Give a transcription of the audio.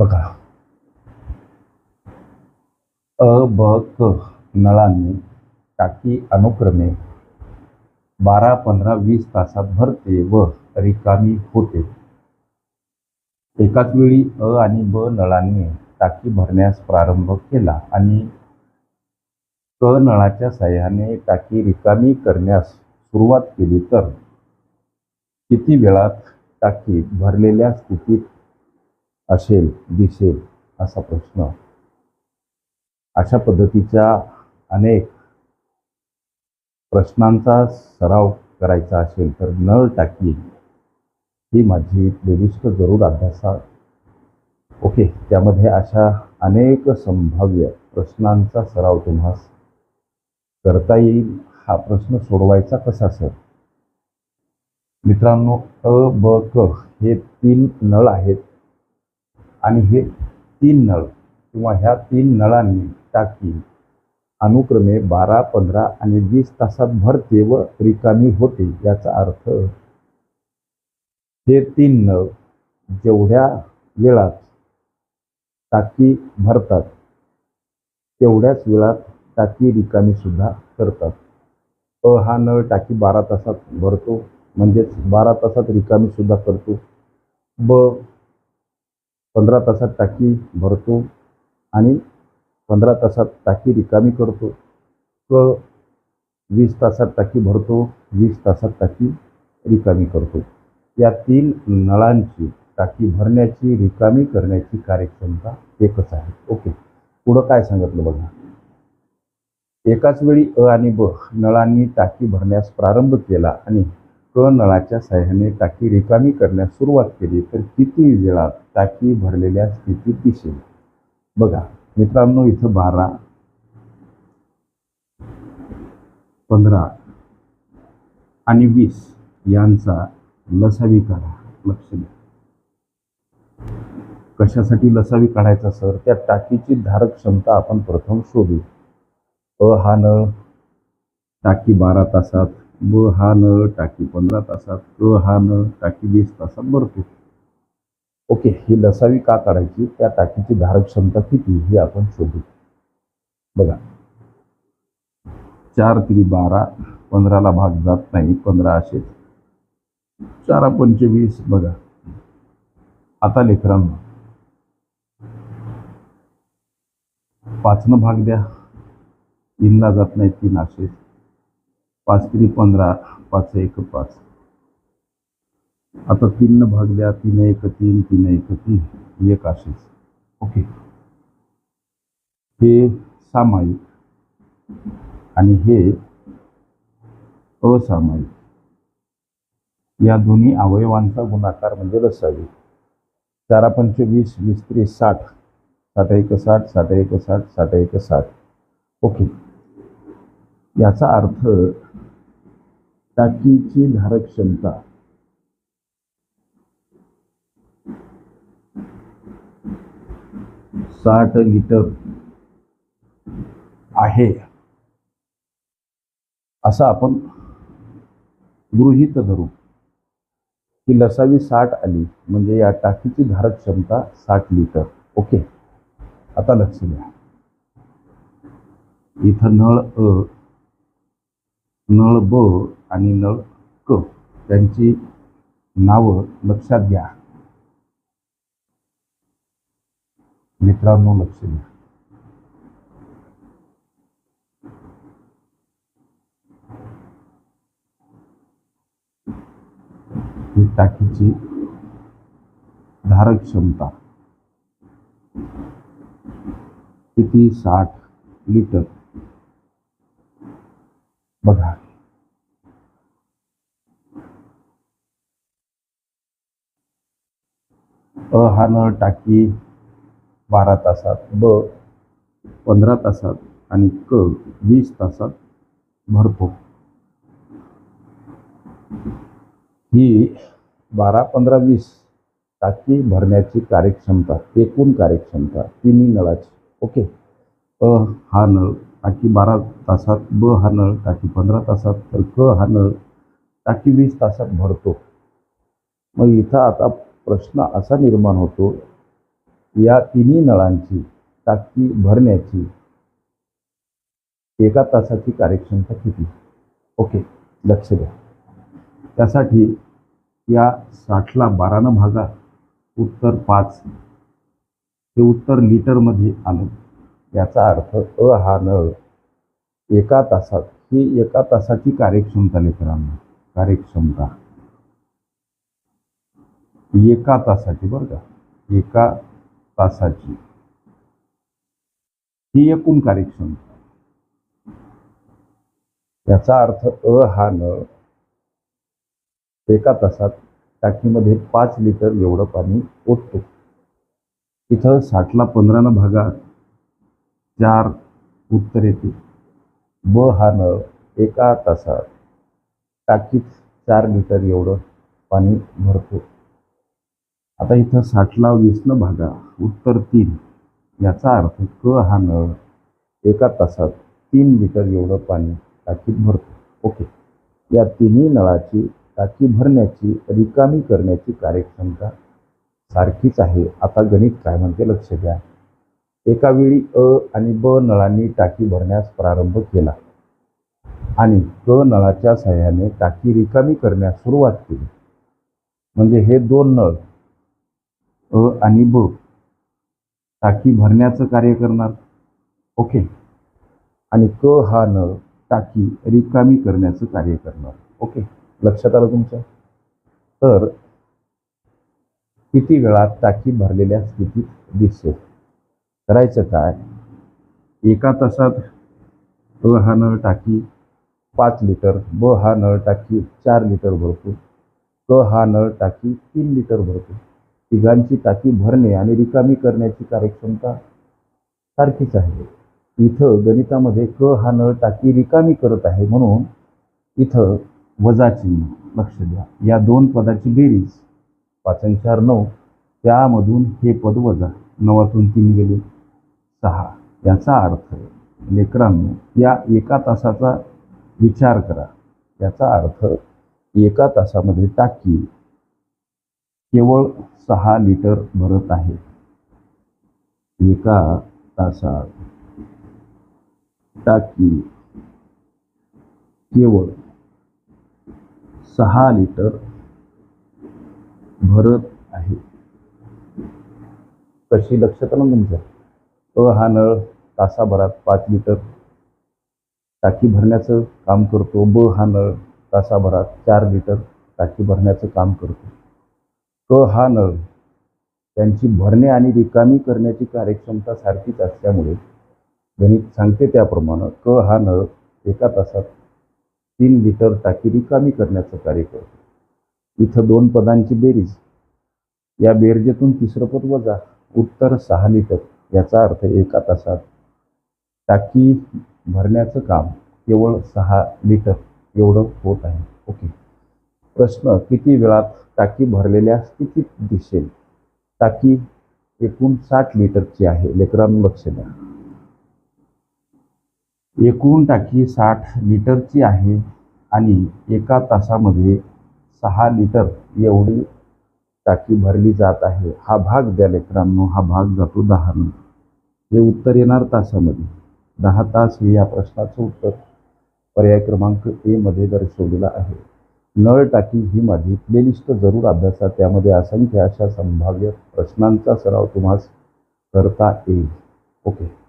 बघा. अ ब क नळांनी टाकी अनुक्रमे बारा पंधरा वीस तासात भरते व रिकामी होते. एकाच वेळी अ आणि ब नळांनी टाकी भरण्यास प्रारंभ केला आणि क नळाच्या साह्याने टाकी रिकामी करण्यास सुरुवात केली तर किती वेळात टाकी भरलेल्या स्थितीत असेल दिसेल असा प्रश्न. अशा पद्धतीच्या अनेक प्रश्नांचा सराव करायचा असेल तर नळ टाकी ही माझी प्लेलिस्ट जरूर अभ्यासा ओके त्यामध्ये अशा अनेक संभाव्य प्रश्नांचा सराव तुम्हास करता येईल. हा प्रश्न सोडवायचा कसा सर? मित्रांनो अ ब क हे तीन नळ आहेत. आणि हे तीन नळ किंवा ह्या तीन नळांनी टाकी अनुक्रमे बारा पंधरा आणि वीस तासात भरते व रिकामी होते याचा अर्थ हे तीन नळ जेवढ्या वेळात टाकी भरतात तेवढ्याच वेळात टाकी रिकामी सुद्धा करतात. अ हा नळ टाकी बारा तासात भरतो म्हणजेच बारा तासात रिकामी सुद्धा करतो. ब पंधरा तासात टाकी भरतो आणि पंधरा तासात टाकी रिकामी करतो. क वीस तासात टाकी भरतो वीस तासात टाकी रिकामी करतो. या तीन नळांची टाकी भरण्याची रिकामी करण्याची कार्यक्षमता एकच आहे. ओके. पुढं काय सांगितलं बघा. एकाच वेळी अ आणि ब नळांनी टाकी भरण्यास प्रारंभ केला आणि क नळाच्या साह्याने टाकी रिकामी करण्यास सुरुवात केली तर किती वेळात टाकी भरलेल्या स्थितीत दिसेल? बघा मित्रांनो इथं बारा पंधरा आणि वीस यांचा लसावी काढा. लक्ष द्या. कशासाठी लसावी काढायचा सर? त्या टाकीची धारक क्षमता आपण प्रथम शोधू. अ हा नळ टाकी बारा तासात ब हा नळ टाकी पंधरा तासात क हा नळ टाकी वीस तासात भरतो ओके ही लसावी का काढायची? त्या टाकीची धारक क्षमता किती? ही आपण शोधू. बघा. चार तिरी बारा पंधराला भाग जात नाही पंधरा असेच. चारा पंचवीस बघा. आता लेकरांना. पाचनं भाग द्या. तीनला जात नाही तीन असेच. पाच तिरी पंधरा. पाच एक पाच. आता तीननं भाग द्या. तीन एक तीन तीन एक तीन. एक असेच. ओके. हे सामायिक आणि हे असामायिक. या दोन्ही अवयवांचा गुणाकार म्हणजे लसावी चारा पंच वीस वीस त्रीस साठ. साठ एक साठ. साठ एक साठ. साठ एक साठ. ओके. याचा अर्थ टाकीची धारक क्षमता. साठ लिटर आहे. असं आपण गृहीत धरू. की लसावी साठ आली म्हणजे या टाकीची धारक क्षमता साठ लिटर. ओके. आता लक्ष द्या. इथं नळ नळ ब आणि नळ क. त्यांची नावं लक्षात घ्या. मित्रांनो लक्ष द्या. ही टाकीची धारक क्षमता किती साठ लिटर? बघा. अ हा नळ टाकी बारा तासात ब पंधरा तासात आणि क वीस तासात भरतो ही बारा पंधरा वीस टाकी भरण्याची कार्यक्षमता एकूण कार्यक्षमता तिन्ही नळाची ओके? अ हा नळ टाकी बारा तासात ब हा नळ टाकी पंधरा तासात तर क हा नळ टाकी वीस तासात भरतो. मग इथं आता प्रश्न असा निर्माण होतो या तिन्ही नळांची टाकी भरण्याची एका तासाची कार्यक्षमता किती? ओके लक्ष द्या. त्यासाठी या साठला बारानं भागा उत्तर पाच. हे उत्तर लिटरमध्ये आलं. याचा अर्थ अ हा नळ एका तासात ही एका तासाची कार्यक्षमता लेकरांना कार्यक्षमता. एका तासाची बरं का. एका तासाची. ही एकूण कार्यक्षमता. याचा अर्थ अ हा नळ एका तासात टाकीमध्ये पाच लिटर एवढं पाणी ओततो. इथं साठला पंधरानं भागात चार उत्तर येते. ब हा नळ एका तासात टाकीत चार लिटर एवढं पाणी भरतो. आता इथं साठला वीसनं भागा. उत्तर तीन. याचा अर्थ क हा नळ एका तासात तीन लिटर एवढं पाणी टाकीत भरतो. ओके. या तिन्ही नळाची टाकी भरण्याची रिकामी करण्याची कार्यक्षमता सारखीच आहे. आता गणित काय म्हणते लक्ष द्या. एका वेळी अ आणि ब नळांनी टाकी भरण्यास प्रारंभ केला. आणि क नळाच्या सहाय्याने टाकी रिकामी करण्यास सुरुवात केली. म्हणजे हे दोन नळ अ आणि ब. टाकी भरण्याचं कार्य करणार. ओके. आणि क हा नळ टाकी रिकामी करण्याचं कार्य करणार. ओके. लक्षात आलं तुमच्या तर किती वेळात टाकी भरलेल्या स्थितीत दिसेल? करायचं काय? एका तासात अ हा नळ टाकी पाच लिटर ब हा नळ टाकी चार लिटर भरतो क हा नळ टाकी तीन लिटर भरतो तिघांची टाकी भरणे आणि रिकामी करण्याची कार्यक्षमता सारखीच आहे. इथं गणितामध्ये क हा नळ टाकी रिकामी करत आहे म्हणून इथं वजाची लक्ष द्या. या दोन पदाची बेरीज पाचन चार नऊ त्यामधून हे पद वजा. नवातून तीन गेले सहा. याचा अर्थ लेकरांनो या एका तासाचा विचार करा. याचा अर्थ एका तासामध्ये टाकी केवळ सहा लिटर भरत आहे. एका तासात. टाकी. केवळ सहा लिटर भरत आहे. कशी लक्षात आलं तुमचं? अ हा नळ तासाभरात पाच लिटर. टाकी भरण्याचं काम करतो. ब हा नळ तासाभरात चार लिटर टाकी भरण्याचं काम करतो. क हा नळ त्यांची भरणे आणि रिकामी करण्याची कार्यक्षमता सारखीच असल्यामुळे गणित सांगते त्याप्रमाणे क हा नळ एका तासात तीन लिटर टाकी रिकामी करण्याचं कार्य करतो. इथं दोन पदांची बेरीज. या बेरजेतून तिसरं पद वजा. उत्तर सहा लिटर. याचा अर्थ एका तासात टाकी भरण्याचं काम केवळ सहा लिटर एवढं होत आहे. ओके. प्रश्न किती वेळात टाकी भरलेल्या स्थितीत दिसेल? टाकी एकूण साठ लिटरची आहे लेकरांना लक्ष द्या. एकूण टाकी साठ लिटरची आहे आणि एका तासामध्ये सहा लिटर एवढी टाकी भरली जात आहे. हा भाग द्या लेकरांनो हा भाग जातो दहानं हे उत्तर येणार तासामध्ये. दहा तास हे या प्रश्नाचं उत्तर पर्याय क्रमांक ए मध्ये दर्शवलेला आहे. नळ टाकी ही माझी प्लेलिस्ट जरूर अभ्यासा. त्यामध्ये असंख्य अशा संभाव्य प्रश्नांचा सराव तुम्हाला करता येईल. ओके